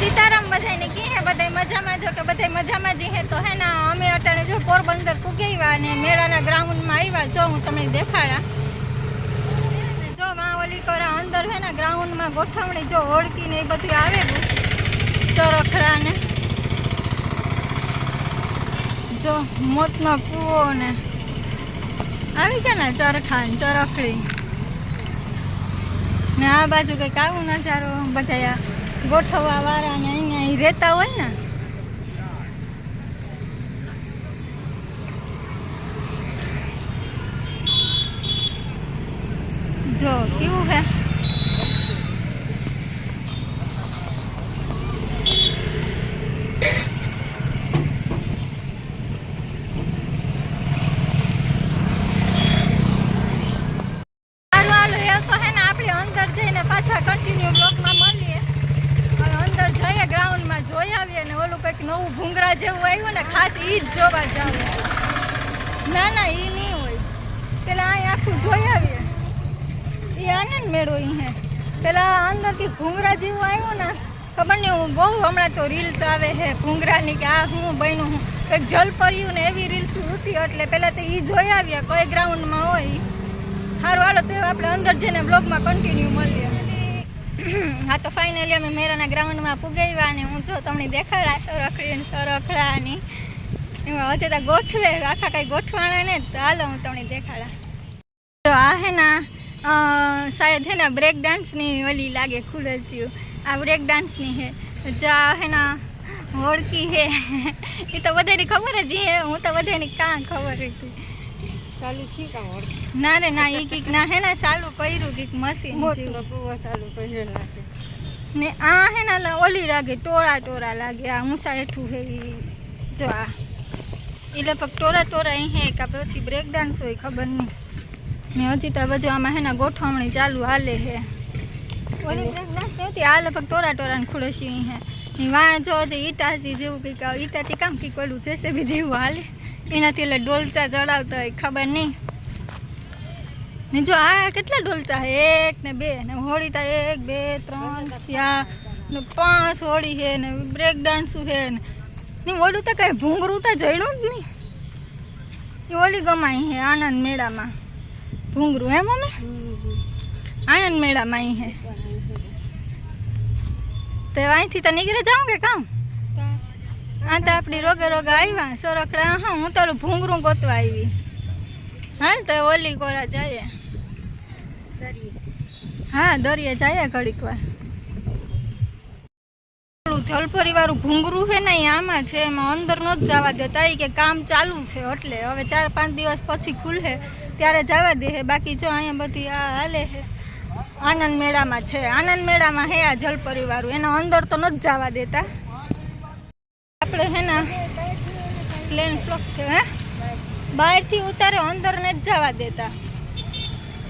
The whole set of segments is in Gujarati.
સીતારામ બધાને કી હે, બધાય મજામાં જો કે બધાય મજામાં જ હે. તો હે ને, અમે અટાણે જો પોરબંદર પૂગી આવ્યા અને મેળાના ગ્રાઉન્ડમાં આવ્યા, જો હું તમને દેખાડા. જો માં ઓલી કોરા અંદર હે ને, ગ્રાઉન્ડમાં ગોઠવણી જો ઓળકી ને એ બધું આવેલું ચરખડા ને જો મોતનો કૂવો ને, આવી છે ને ચરખા ને ચરખડી. ને આ બાજુ કંઈક આવું નજારો બધા ગોઠવવા વાળા ને અહીંયા રહેતા હોય ને. જો કેવું હે સારું હાલો એ તો હે ને આપણે અંદર જઈને પાછા કન્ટિન્યુ બ્લોકમાં મળીએ હવે અંદર જઈએ ગ્રાઉન્ડમાં જોઈ આવીએ ને ઓલું કંઈક નવું ભૂંગરા જેવું આવ્યું ને ખાસ ઈ જ જોવા જાવ ના ના ઈ નહીં હોય પેલા અહીં આખું જોઈ આવીએ એ આનંદ મેળો ઈ હે પેલા ઘૂંઘરા જેવું આવ્યું ને, ખબર નહીં, હું બહુ હમણાં તો રીલ્સ આવે છે ઘૂંઘરાની કે આ હું બન્યું હું. કંઈક જલ પર્યું ને એવી રીલ્સ હતી, એટલે પહેલાં તો એ જોઈ આવ્યા, કોઈ ગ્રાઉન્ડમાં હોય. સારું હાલો, તો આપણે અંદર જઈને બ્લોગમાં કન્ટિન્યુ મળીએ. હા, તો ફાઇનલી અમે મેરાના ગ્રાઉન્ડમાં પુગાવ્યા અને હું જો તમને દેખાડા સરખડી ને સરખડાની. એમાં હજે તો ગોઠવે, આખા કાંઈ ગોઠવાણા ને તો હાલો, હું તમને દેખાડા તો આ હે ના શાયદ હે ને બ્રેક ડાન્સની ઓલી લાગે ખુલેલતી આ બ્રેક ડાન્સની હે. જા હે ના હોળકી હે. એ તો બધાની ખબર જ હે. હું તો બધાની કાં ખબર હતી. ચાલુ થી કામ ઓળખી ના રે ના એ કીક ના હે ને ચાલુ કર્યું કીક મશીન ચાલુ કરી નાખે ને આ હે ને ઓલી લાગે ટોરા ટોરા લાગે. આ ઊંસા હેઠું હે જો આ. એ લગભગ ટોરા ટોરા અહીં હે કે પછી બ્રેક ડાન્સ હોય ખબર નહીં. ને હજી તો બધું આમાં હે ને ગોઠવણી ચાલુ હાલે હે. ઓલી બ્રેક ડાન્સ નહોતી આ લગભગ ટોરા ટોરા ખુડસી હે. ને વાં જો હજી ઈટાથી જેવું કંઈક ઈટાથી કામ કંઈક ઓલું બી જેવું હાલે. એનાથી એટલે ડોલચા ચડાવતા હોય ખબર નહીં. ને જો આ કેટલા ડોલચા હે? એક ને બે ને હોળી તા એક બે ત્રણ ચાર ને પાંચ હોળી છે ને બ્રેક ડાન્સ છે ને નહીં ઓલું તો કઈ ભૂંગરું તો જડ્યું જ નહીં. એ ઓલી ગમાય હે આનંદ મેળામાં. ભૂંગરું એમ અમે આનંદ મેળામાં અહીં હે. તો અહીંથી તો નીકળે જાઉં કે કામ? આ તો આપણી રોગે રોગે આવ્યા, સોરખડા. હા, હું તારું ભૂંગરું ગોતવા આવી. હાલ તો ઓલી કોરા જઈએ હા, દરિયે જઈએ ઘડીક વાર. જલપરી વાળું ભૂંગરું છે ને આમાં છે, એમાં અંદર ન જ જવા દેતા કે કામ ચાલુ છે, એટલે હવે ચાર પાંચ દિવસ પછી ખુલશે ત્યારે જવા દે બાકી જો અહીંયા બધી આ હાલે હે. આનંદ મેળામાં છે. આનંદ મેળામાં હે આ જલ વાળું એના અંદર તો ન જ જવા દેતા. આપણે હે ને પ્લેન ફ્લોક છે, હે? બહારથી ઉતારે અંદર ને જ જવા દેતા.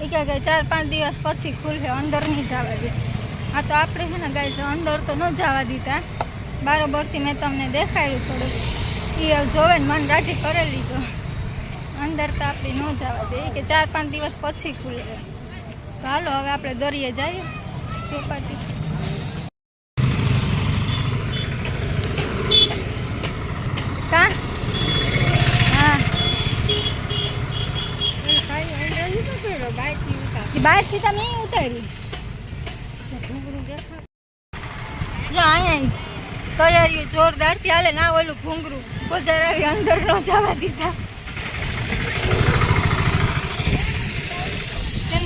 એ કે ચાર પાંચ દિવસ પછી ખુલશે અંદર નહીં જવા દે. આ તો આપણે છે ને ગાય અંદર તો ન જવા દીધા. બારોબરથી મેં તમને દેખાડ્યું થોડું એ જોવે ને મન રાજી કરેલી જો. અંદર તો આપણે ન જવા દે કે ચાર પાંચ દિવસ પછી ખુલે. હાલો, હવે આપણે દરિયે જઈએ, ચોપાટી. કા? હા. બહારથી તમે અહીં ઉતારી જો અહીંયા તૈયારીઓ જોરદારથી હાલે, ના ઓલું ઘૂંઘરું. બજાર આવી અંદર ન જવા દીધા.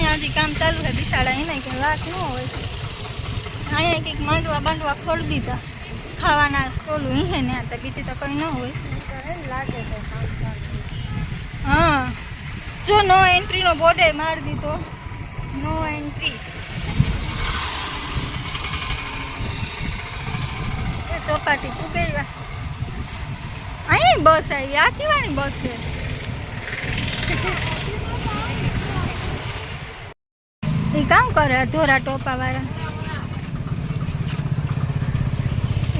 તેને હજી કામ ચાલુ છે, બિસાડા એને કે વાત ન હોય. અહીંયા કંઈક માંડવા બાંડવા ખોલી દીધા. ખાવાના સ્કોલું હે ને તો બીજી તો કંઈ ન હોય. લાગે છે હા. જો નો એન્ટ્રીનો બોર્ડે મારી દીધો. No entry. ચોપાટી ફૂગેવા અહીં બસ આવી, આ કેવાની બસ છે એ કામ કરે અધોરા ટોપાવાળા.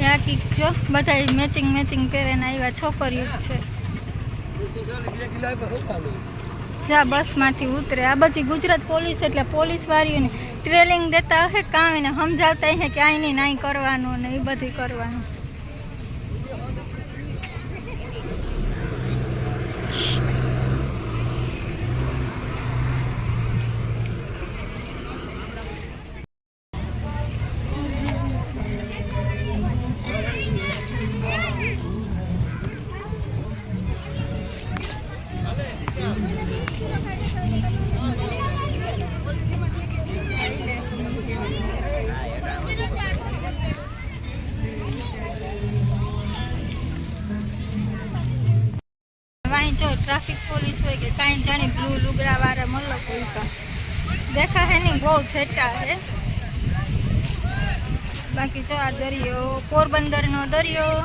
આ કીક જો બધા મેચિંગ મેચિંગ પહેરીને આવ્યા છોકરીઓ છે. જા બસમાંથી ઉતરે. આ બધી ગુજરાત પોલીસ એટલે પોલીસ વાળીઓને ટ્રેનિંગ દેતા હશે કામ એને સમજાવતા હે કે આઈ નહીં કરવાનું ને એ બધી કરવાનું. હોય જાણી બ્લુ લુગડા વાળા મળો કોઈ દેખા હે નહીં, બહુ છેટા હે. બાકી જો આ દરિયો, પોરબંદરનો દરિયો.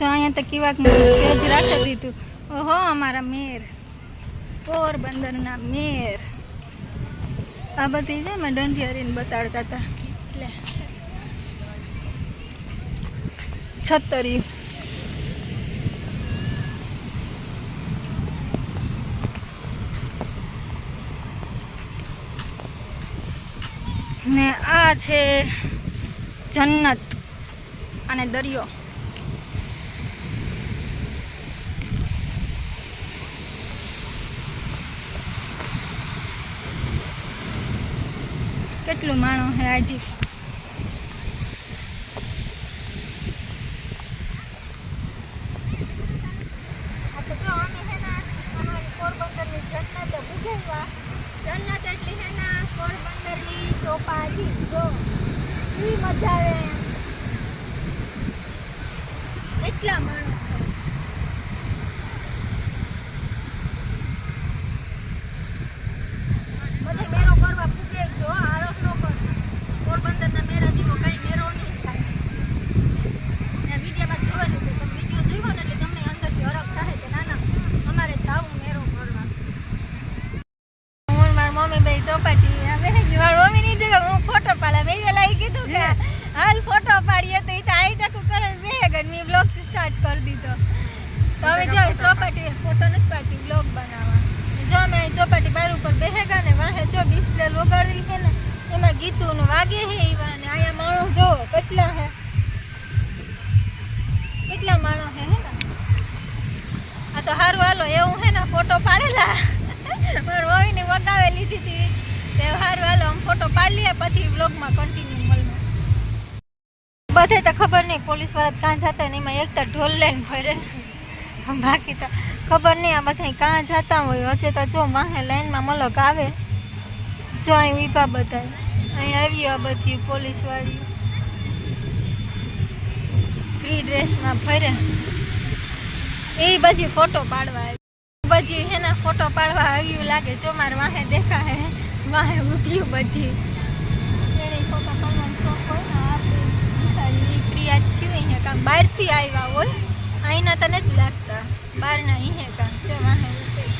અહીંયા તો કેવાક રાખી દીધું. ઓહો અમારા મેર. પોરબંદરના મેર. આ બધી છે મેં દંડી હરીને બતાડતા હતા. એટલે છત્તરી. ને આ છે જન્નત અને દરિયો. કેટલું માણો હે આજી જન્નત એટલી હે ના પોરબંદરની ચોપાટી જો ઈ મજા આવે એમ એટલા માણો બધે મેરો કરવા પૂગે જ જો આરોપ નો કર પોરબંદરના મેરા જેવો કઈ મેરો નહીં થાય ને વિડીયોમાં જોવાનું છે તમે વીડિયો જોયો ને એટલે તમને અંદરથી હરખ થાય કે ના ના અમારે જાવું મેરો કરવા હું મારી મમ્મી બે ચોપાટી આ બેસી ગઈ મારી મમ્મી ની જગ્યા હું ફોટો પાડા મેં પેલા કીધું કે હાલ ફોટો પાડીએ તો એ તો આઈ ટકું કરે બે ગઈ મેં બ્લોગ સ્ટાર્ટ કરી દીધો તો હવે જો ચોપાટી ફોટો નથી પાડતી બ્લોગ બનાવવા જો અમે અહીં ચોપાટી બાર ઉપર બેહેગા ને વાહે જો ડિસ્પ્લે લગાડેલી છે ને એમાં ગીતું ને વાગે હે એવા ને અહીંયા માણસ જો કેટલા હે કેટલા માણસ હે હે ને આ તો સારું હાલો એવું હે ને ફોટો પાડેલા. મારી મમ્મીને વગાવે લીધી હતી. તે સારું આમ ફોટો પાડી લઈએ, પછી વ્લોગમાં કન્ટિન્યુ મળે બધે તો ખબર નહીં પોલીસવાળા કાં જતા ને એમાં એક તો ઢોલ લઈને ફરે બાકી તો ખબર નહીં, આ બધા કાં જતા હોય. હજે તો જો માહે લાઈનમાં મલક આવે. જો અહીં વીપા બધા અહીં આવી આ બધી પોલીસ વાળી ફ્રી ડ્રેસમાં ફરે એ બધી ફોટો પાડવા આવી. બધી હે ને, ફોટો પાડવા આવ્યું લાગે જો મારે વાહે દેખા હે, વાહે ઉભ્યું બધી એને ફોટો પાડવાનો શોખ હોય ને આપણે બિચારી ફ્રી આજ થયું અહીંયા કામ. બહારથી આવ્યા હોય અહીંના તો નથી લાગતા. બહારના અહીંયા કામ જો વાહે ઊભી.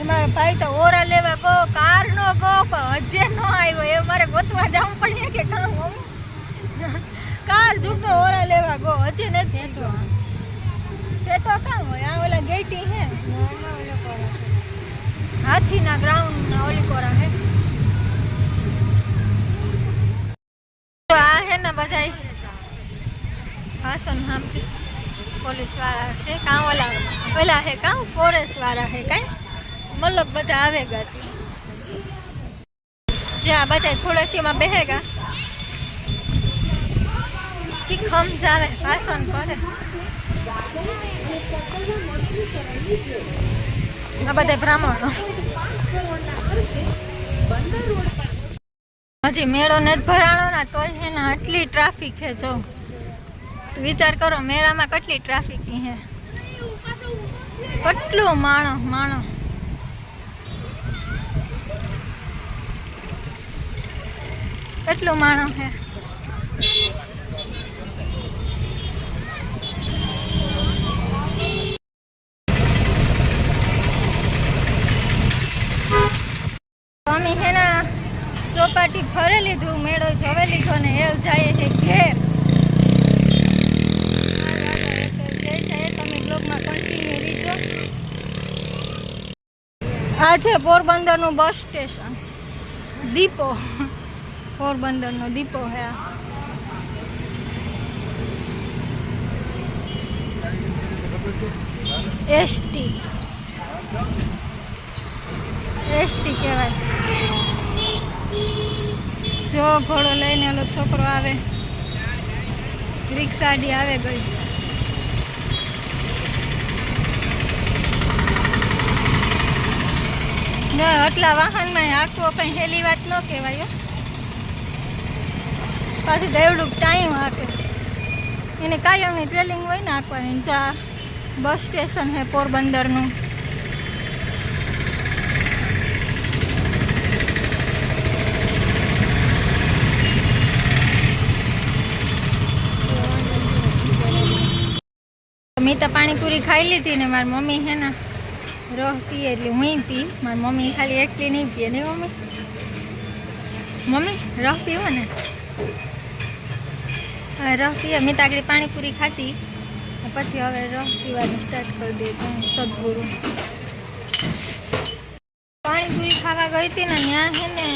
એ મારો ભાઈ તો ઓરા લેવા ગો કાર નો ગો પણ હજે નો આવ્યો. એ મારે ગોતવા જવું પડે કે કામ હોવું? કાર જુગનો ઓરા લેવા ગો હજે નથી સેટો સેટો કામ હોય આ ઓલા ગેટી હે હાથીના ગ્રાઉન્ડ ના ઓલી કોરા હે તો આ હે ને બધાય હાસન હામટી પોલીસવાળા છે કાં ઓલા પેલા હે કાં ફોરેસ્ટ વાળા હે કાંઈ મતલબ બધા આવેગા જે આ બધા ખુરશીમાં બેહેગા. ઠીક સમજાવે ભાષણ કરે આ બધા બ્રાહ્મણો. હજી મેળો નથી ભરાણો ને, તોય છે ને આટલી ટ્રાફિક છે, જો. વિચાર કરો, મેળામાં કેટલી ટ્રાફિક છે? કેટલું માણો માણો. કેટલું માણસ છે? સ્વામી હેના ચોપાટી ફરે લીધું મેળો જવે લીધો ને એ જાય છે ઘેર. આ છે પોરબંદરનું બસ સ્ટેશન. દીપો. પોરબંદરનો દીપો હે એસટી. એસટી કહેવાય. જો ઘોડો લઈને ઓલો છોકરો આવે, રિક્ષાડી આવે ગઈ. આટલા વાહનમાં આખું કઈ હેલી વાત ન કહેવાય. પાછું દેવડું ટાઈમ હાકે એને કાયમની ટ્રેલિંગ હોય ને આંકવાની જા બસ સ્ટેશન છે પોરબંદરનું. મેં તો પાણીપુરી ખાઈ લીધી ને મારી મમ્મી હે ને રહ પીએ એટલે હું પી. મારી મમ્મી ખાલી એકલી નહીં પીએ. નહીં મમ્મી? મમ્મી, રહ પીવો ને? રહ પીએ મેં પાણીપુરી ખાધી. પછી હવે રહ પીવાનું સ્ટાર્ટ કરી દે તો સદગુરુ. પાણીપુરી ખાવા ગઈ હતી ને, ત્યાં છે ને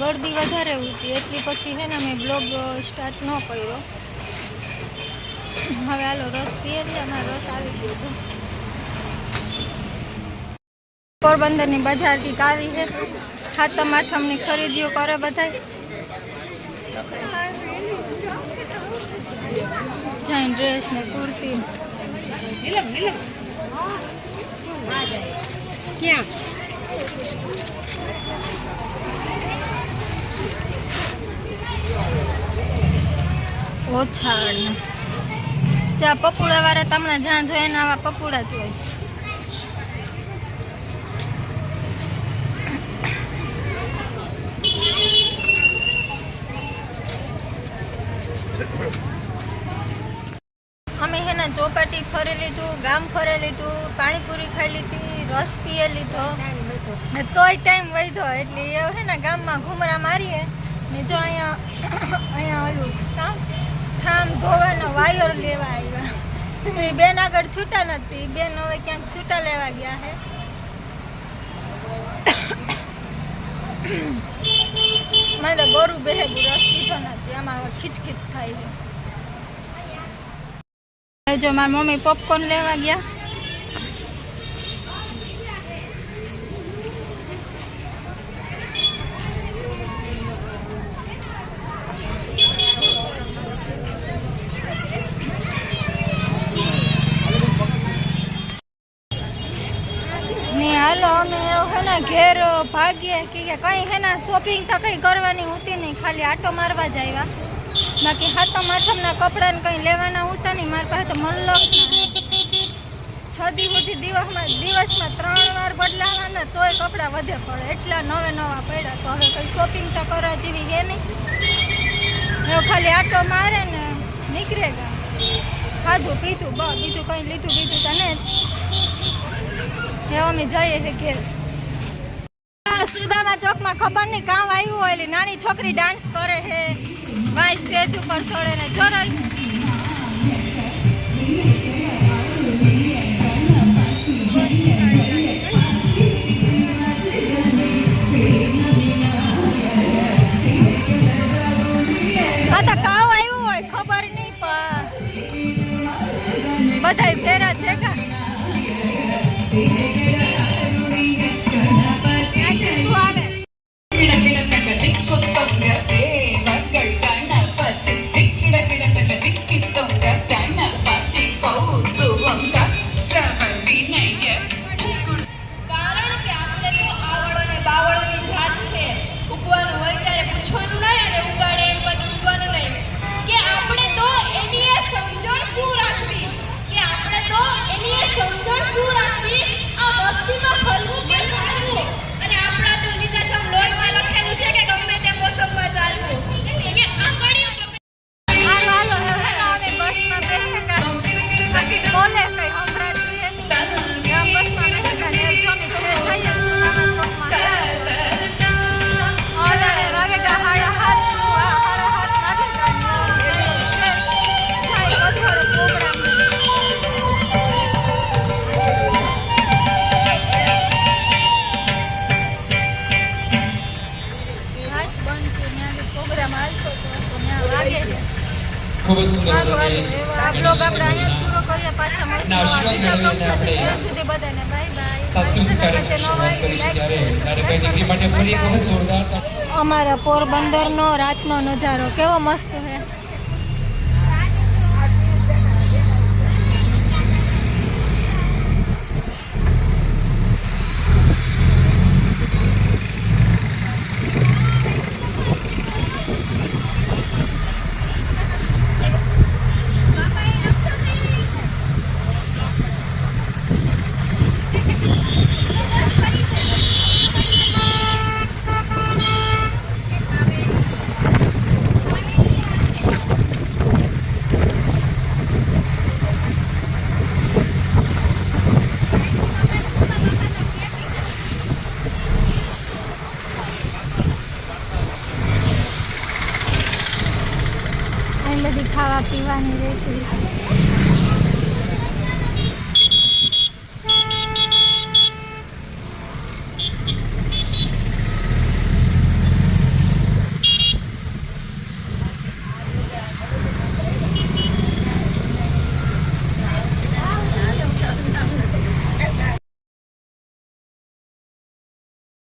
ગળદી વધારે હતી એટલી પછી છે ને, મેં બ્લોગ સ્ટાર્ટ ન કર્યો. હવે હાલો રસ પીએ એટલે અમારો રસ આવી ગયો છે. પોરબંદરની બજાર કંઈક આવી છે. ખાતમ આઠમની ખરીદીઓ કરે બધા ત્યાં ડ્રેસ ને કુર્તી ક્યાં? ઓછા ત્યાં પપુડા વાળા તમને જ્યાં જોઈએ ને આવા પપુડા જ હોય અમે હેના ચોપાટી ફરી લીધું ગામ ફરી લીધું પાણીપુરી ખાઈ લીધી રસ પીએ લીધો ને તોય ટાઈમ વધ્યો. એટલે એ છે ને ગામમાં ઘૂમરા મારીએ. ને જો અહીંયા અહીંયા ઓલું કામ ઠામ ધોવાનો વાયર લેવા આવ્યા. એ બેન આગળ છૂટા નથી. બેન હવે ક્યાંક છૂટા લેવા ગયા હે મારે ગોરું બેહે રસ પીધો નથી. આમાં હવે ખીચખીચ થાય છે. જો મારી મમ્મી પોપકોર્ન લેવા ગયા. ભાગીએ કે કંઈ હેના શોપિંગ તો કંઈ કરવાની હોતી નહીં, ખાલી આટો મારવા જ આવ્યા. બાકી હાથમ આથમના કપડાને કંઈ લેવાના હોતા નહીં, મારી પાસે તો મલ્લક છ દિવસથી દિવસમાં દિવસમાં ત્રણ વાર બદલાવાના તોય કપડાં વધે પડે. એટલા નવે નવા પડ્યા તો હવે કંઈ શોપિંગ તો કરવા જેવી છે નહીં. એવું ખાલી આટો મારે ને નીકળે ગયા ખાધું પીધું, બસ, બીજું કંઈ લીધું બીજું તને હવે અમે જઈએ છીએ ઘેર. આ સુદામા ચોકમાં ખબર નહીં કામ આવ્યું હોય એટલે નાની છોકરી ડાન્સ કરે છે. ભાઈ સ્ટેજ ઉપર છોડે ને જોરાય બધા ફેરા ભેગા. વખત જોરદાર તાળી. અમારા પોરબંદરનો રાતનો નજારો કેવો મસ્ત છે. અહીં બધી ખાવા પીવાની રહેતી